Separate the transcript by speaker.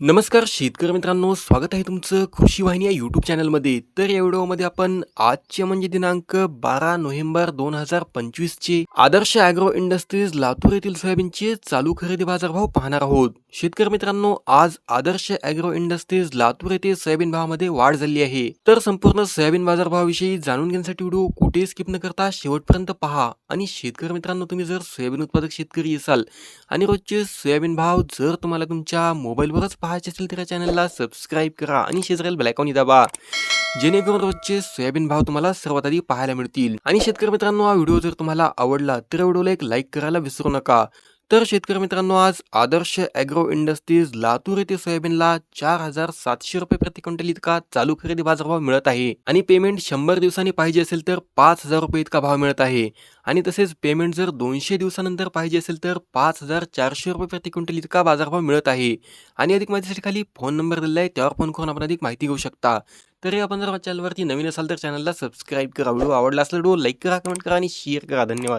Speaker 1: नमस्कार शेतकरी मित्रांनो स्वागत आहे तुमचं कृषी वाहिनी या यूट्यूब चॅनलमध्ये तर या व्हिडिओमध्ये आपण आजचे म्हणजे दिनांक बारा नोव्हेंबर दोन हजार पंचवीस चे आदर्श अॅग्रो इंडस्ट्रीज लातूर येथील सोयाबीनचे चालू खरेदी बाजारभाव पाहणार आहोत. शेतकरी मित्रांनो आज आदर्श अॅग्रो इंडस्ट्रीज लातूर येथे सोयाबीन भावामध्ये वाढ झाली आहे. तर संपूर्ण सोयाबीन बाजारभावाविषयी जाणून घेण्यासाठी व्हिडिओ कुठे स्किप न करता शेवटपर्यंत पहा. आणि शेतकरी मित्रांनो तुम्ही जर सोयाबीन उत्पादक शेतकरी असाल आणि रोजचे सोयाबीन भाव जर तुम्हाला तुमच्या मोबाईलवरच पाहायचे असेल तर या चॅनलला सबस्क्राईब करा आणि शेजारील बेलायकॉन दाबा. जेणेकरून रोजचे सोयाबीन भाव तुम्हाला सर्वात आधी पाहायला मिळतील. आणि शेतकरी मित्रांनो हा व्हिडिओ जर तुम्हाला आवडला तर व्हिडिओला एक लाईक करायला विसरू नका. तर शेतकरी मित्रांनो आज आदर्श अॅग्रो इंडस्ट्रीज लातूर येथे सोयाबीनला चार हजार सातशे रुपये प्रति क्विंटल इतका चालू खरेदी बाजारभाव मिळत आहे. आणि पेमेंट शंभर दिवसांनी पाहिजे असेल तर पाच हजार रुपये इतका भाव मिळत आहे. आणि तसेच पेमेंट जर दोनशे दिवसानंतर पाहिजे असेल तर पाच हजार चारशे रुपये प्रति क्विंटल इतका बाजारभाव मिळत आहे. आणि अधिक माहितीसाठी खाली फोन नंबर दिला आहे त्यावर फोन करून आपण अधिक माहिती घेऊ शकता. तरी आपण जर चॅनलवरती नवीन असाल तर चॅनलला सबस्क्राईब करा. व्हिडिओ आवडला असेल व्हिडिओ लाईक करा कमेंट करा आणि शेअर करा. धन्यवाद.